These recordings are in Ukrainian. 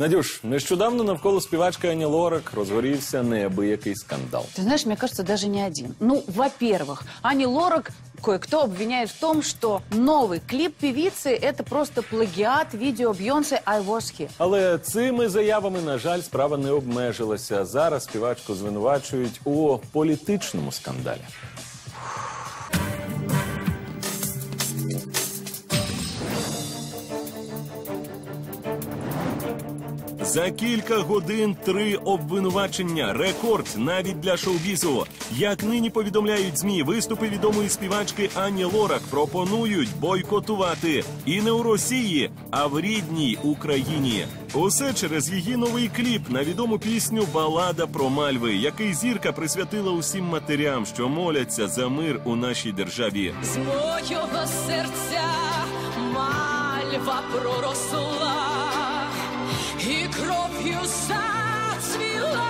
Надюш, нещодавно навколо співачки Ані Лорак розгорівся неабиякий скандал. Ты знаешь, мне кажется, даже не один. Ну, во-первых, Ани Лорак кое-кто обвиняет в том, что новый клип певицы – это просто плагиат видео Бьонсе «I was here». Але цими заявами, на жаль, справа не обмежилася. Зараз співачку звинувачують у політичному скандалі. За кілька годин три обвинувачення. Рекорд навіть для шоу-бізу. Як нині повідомляють змі, виступи відомої співачки Ані Лорак пропонують бойкотувати і не у Росії, а в рідній Україні. Усе через її новий кліп на відому пісню Балада про Мальви, який зірка присвятила усім матерям, що моляться за мир у нашій державі. З мого серця мальва проросла і кров'ю зацвіла.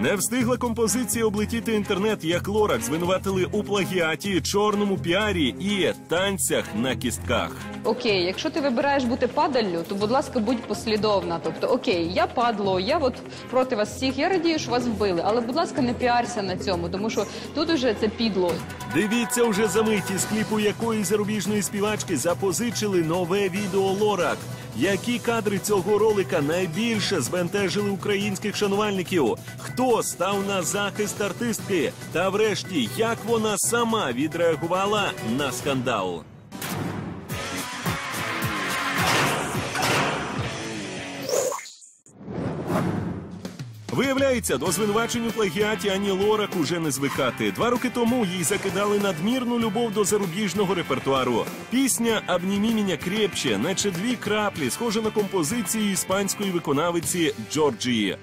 Не встигла композиція облетіти інтернет, як Лорак звинуватили у плагіаті, чорному піарі і танцях на кістках. Окей, якщо ти вибираєш бути падаллю, то будь ласка, будь послідовна. Тобто, окей, я падло, я от проти вас всіх, я радію, що вас вбили, але будь ласка, не піарся на цьому, тому що тут уже це підло. Дивіться уже за мить із кліпу якої зарубіжної співачки запозичили нове відео Лорак. Які кадри цього ролика найбільше збентежили українських шанувальників? Хто став на захист артистки? Та врешті, як вона сама відреагувала на скандал? Виявляється, до звинувачень у плагіаті Ані Лорак уже не звикати. Два роки тому їй закидали надмірну любов до зарубіжного репертуару. Пісня «Обнімі мене крепче», наче дві краплі, схожа на композиції іспанської виконавиці Джорджії.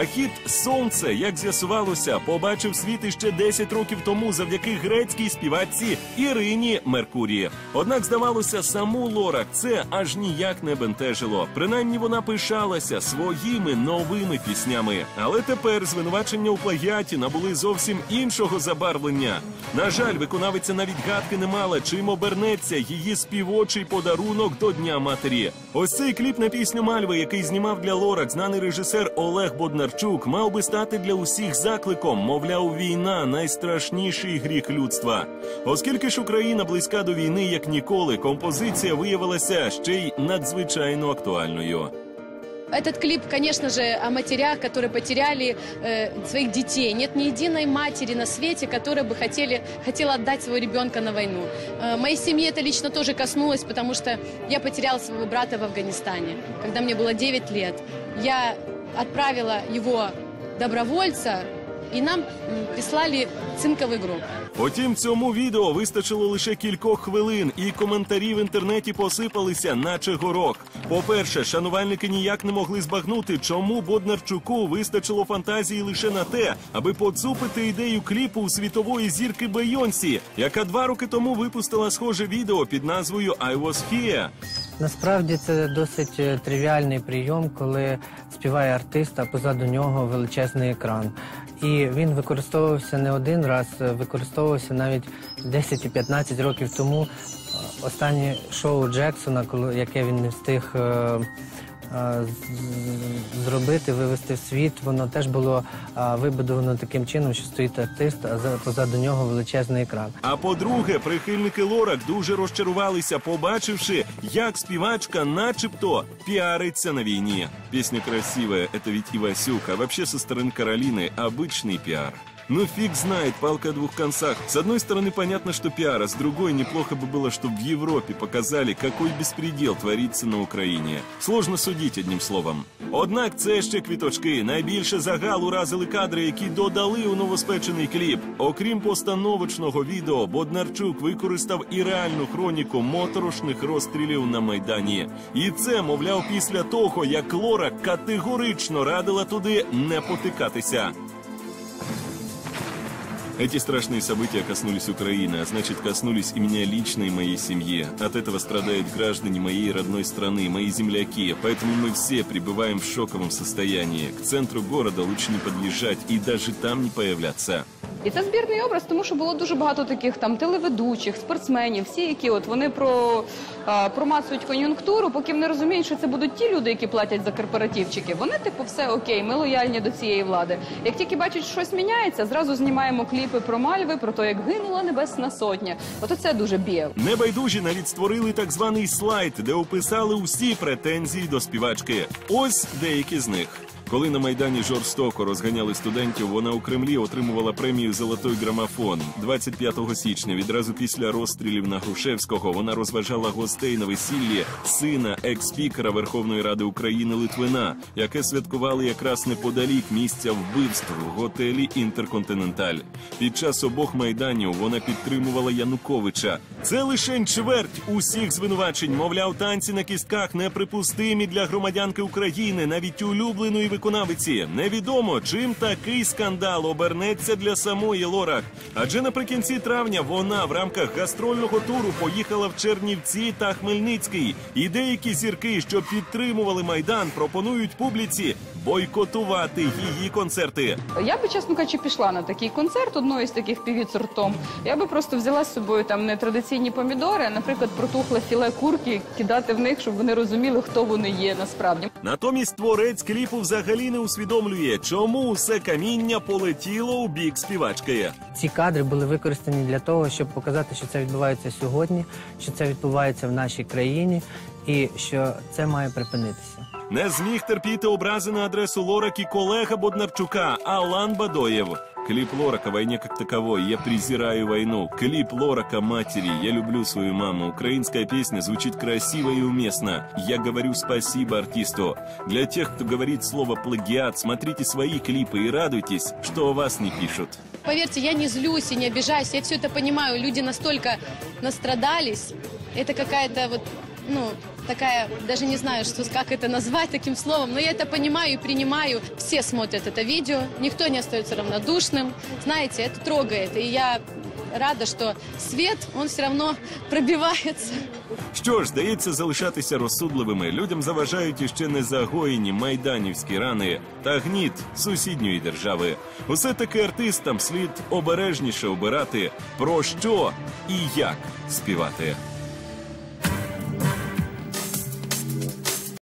А хіт Сонце, як з'ясувалося, побачив світ іще 10 років тому завдяки грецькій співачці Ірині Меркурі. Однак, здавалося, саму Лорак це аж ніяк не бентежило. Принаймні вона пишалася своїми новими піснями. Але тепер звинувачення у плагіаті набули зовсім іншого забарвлення. На жаль, виконавиця навіть гадки не мала, чим обернеться її співочий подарунок до Дня матері. Ось цей кліп на пісню Мальви, який знімав для Лорак знаний режисер Олег Боднарчук, мав би стати для усіх закликом. Мовляв, війна найстрашніший гріх людства. Оскільки ж Україна близька до війни як ніколи, композиція виявилася ще й надзвичайно актуальною. Этот клип, конечно же, о матерях, которые потеряли э, своих детей. Нет ни единой матери на свете, которая бы хотели, хотела отдать своего ребенка на войну. Э, моей семьи это лично тоже коснулось, потому что я потеряла своего брата в Афганистане, когда мне было 9 лет. Я отправила его добровольца, и нам прислали цинковый гроб. Потім цьому відео вистачило лише кількох хвилин, і коментарі в інтернеті посипалися, наче горох. По-перше, шанувальники ніяк не могли збагнути, чому Боднарчуку вистачило фантазії лише на те, аби поцупити ідею кліпу у світової зірки Бейонсі, яка два роки тому випустила схоже відео під назвою «I was here». Насправді це досить е, тривіальний прийом, коли співає артист, а позаду нього величезний екран. І він використовувався не один раз, е, використовувався навіть 10 і 15 років тому. Е, Останнє шоу Джексона, яке він не встиг. е, е, з- Зробити, вивести в світ, воно теж було а, вибудовано таким чином, що стоїть артист, а за- позаду нього величезний екран. А по-друге, прихильники Лорак дуже розчарувалися, побачивши, як співачка, начебто, піариться на війні. Песня красивая, это ведь Ивасюк, а вообще со стороны Каролины обычный пиар. Ну фиг знает, палка о двух концах. С одной стороны, понятно, что пиар, а с другой, неплохо бы было, чтобы в Европе показали, какой беспредел творится на Україні. Сложно судить одним словом. Однак це ще квіточки. Найбільше загал уразили кадри, які додали у новоспечений кліп. Окрім постановочного відео, Боднарчук використав і реальну хроніку моторошних розстрілів на майдані. І це, мовляв, після того, як Лора категорично радила туди не потикатися. Эти страшные события коснулись Украины, а значит коснулись и меня лично, и моей семьи. От этого страдают граждане моей родной страны, мои земляки, поэтому мы все пребываем в шоковом состоянии. К центру города лучше не подъезжать и даже там не появляться. І це збірний образ, тому що було дуже багато таких там телеведучих, спортсменів, всі, які от вони про, а, промацують кон'юнктуру, поки вони розуміють, що це будуть ті люди, які платять за корпоративчики. Вони, типу, все окей, ми лояльні до цієї влади. Як тільки бачать, що щось міняється, зразу знімаємо кліпи про мальви, про те, як гинула небесна сотня. От це дуже б'є. Небайдужі навіть створили так званий слайд, де описали усі претензії до співачки. Ось деякі з них. Коли на майдані жорстоко розганяли студентів, вона у Кремлі отримувала премію Золотой грамофон. 25 січня, відразу після розстрілів на Грушевського, вона розважала гостей на весіллі сина екс-спікера Верховної Ради України Литвина, яке святкували якраз неподалік місця вбивств в готелі Інтерконтиненталь. Під час обох майданів вона підтримувала Януковича. Це лише чверть усіх звинувачень. Мовляв, танці на кістках неприпустимі для громадянки України, навіть улюбленої виконавиці. Невідомо, чим такий скандал обернеться для самої Лорак. Адже наприкінці травня вона в рамках гастрольного туру поїхала в Чернівці та Хмельницький. І деякі зірки, що підтримували майдан, пропонують публіці бойкотувати її концерти. Я би, чесно кажучи, пішла на такий концерт одної з таких півіць ртом. Я би просто взяла з собою там не традиційні помідори, а, наприклад, протухле філе курки, кидати в них, щоб вони розуміли, хто вони є насправді. Натомість творець кліпу взагалі не усвідомлює, чому усе каміння полетіло у бік співачки. Ці кадри були використані для того, щоб показати, що це відбувається сьогодні, що це відбувається в нашій країні, і що це має припинитися. Не зміг терпіти образи на адресу Лорак і колега Боднарчука Алан Бадоєв. Клип Лорака «Войне как таковой», «Я презираю войну», клип Лорака «Матери», «Я люблю свою маму», украинская песня звучит красиво и уместно. Я говорю спасибо артисту. Для тех, кто говорит слово «плагиат», смотрите свои клипы и радуйтесь, что о вас не пишут. Поверьте, я не злюсь и не обижаюсь, я все это понимаю. Люди настолько настрадались. Это какая-то вот, ну, такая, даже не знаю, что, как это назвать таким словом, но я это понимаю и принимаю. Все смотрят это видео, никто не остается равнодушным. Знаете, это трогает, и я рада, что свет, он все равно пробивается. Що ж, здається, залишатися розсудливими людям заважають іще не загоєні майданівські рани та гніт сусідньої держави. Усе таки артистам слід обережніше обирати про що і як співати.